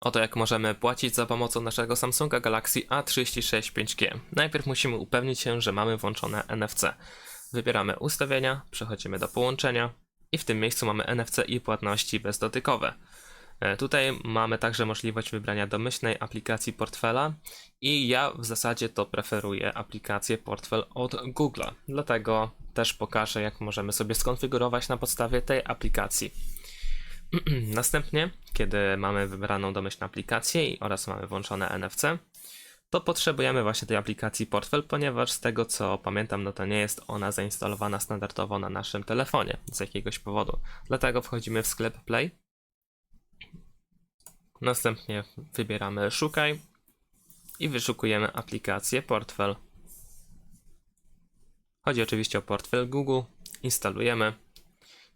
Oto jak możemy płacić za pomocą naszego Samsunga Galaxy A36 5G. Najpierw musimy upewnić się, że mamy włączone NFC. Wybieramy ustawienia, przechodzimy do połączenia i w tym miejscu mamy NFC i płatności bezdotykowe. E, Tutaj mamy także możliwość wybrania domyślnej aplikacji portfela i ja w zasadzie to preferuję aplikację portfel od Google'a. Dlatego też pokażę jak możemy sobie skonfigurować na podstawie tej aplikacji. Następnie, kiedy mamy wybraną domyślną aplikację oraz mamy włączone NFC, to potrzebujemy właśnie tej aplikacji Portfel, ponieważ z tego co pamiętam, no to nie jest ona zainstalowana standardowo na naszym telefonie z jakiegoś powodu. Dlatego wchodzimy w sklep Play. Następnie wybieramy Szukaj i wyszukujemy aplikację Portfel. Chodzi oczywiście o portfel Google. Instalujemy.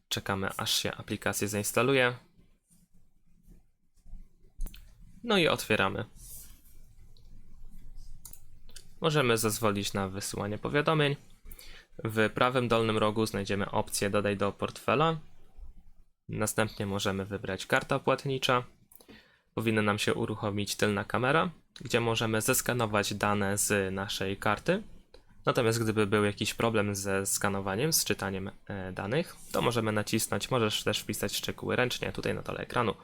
Czekamy aż się aplikacja zainstaluje. No i otwieramy. Możemy zezwolić na wysyłanie powiadomień. W prawym dolnym rogu znajdziemy opcję Dodaj do portfela. Następnie możemy wybrać karta płatnicza. Powinna nam się uruchomić tylna kamera, gdzie możemy zeskanować dane z naszej karty. Natomiast gdyby był jakiś problem ze skanowaniem, z czytaniem e, danych, to możemy nacisnąć, możesz też wpisać szczegóły ręcznie tutaj na dole ekranu.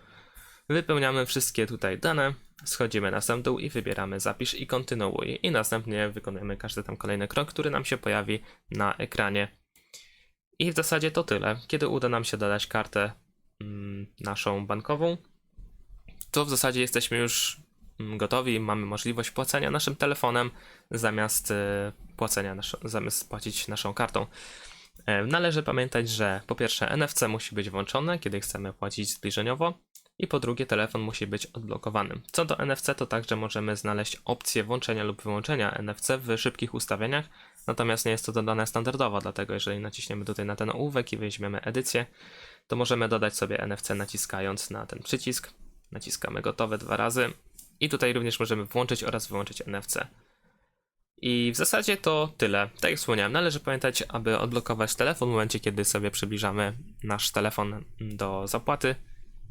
Wypełniamy wszystkie tutaj dane, schodzimy na sam dół i wybieramy zapisz i kontynuuj i następnie wykonujemy każdy tam kolejny krok, który nam się pojawi na ekranie. I w zasadzie to tyle. Kiedy uda nam się dodać kartę mm, naszą bankową, to w zasadzie jesteśmy już mm, gotowi, mamy możliwość płacenia naszym telefonem zamiast e, płacenia nasz, zamiast płacić naszą kartą. E, Należy pamiętać, że po pierwsze NFC musi być włączone, kiedy chcemy płacić zbliżeniowo i po drugie telefon musi być odblokowany. Co do NFC, to także możemy znaleźć opcję włączenia lub wyłączenia NFC w szybkich ustawieniach, natomiast nie jest to dodane standardowo, dlatego jeżeli naciśniemy tutaj na ten ołówek i weźmiemy edycję, to możemy dodać sobie NFC naciskając na ten przycisk. Naciskamy gotowe dwa razy i tutaj również możemy włączyć oraz wyłączyć NFC. I w zasadzie to tyle. Tak jak wspomniałem, należy pamiętać, aby odblokować telefon w momencie, kiedy sobie przybliżamy nasz telefon do zapłaty.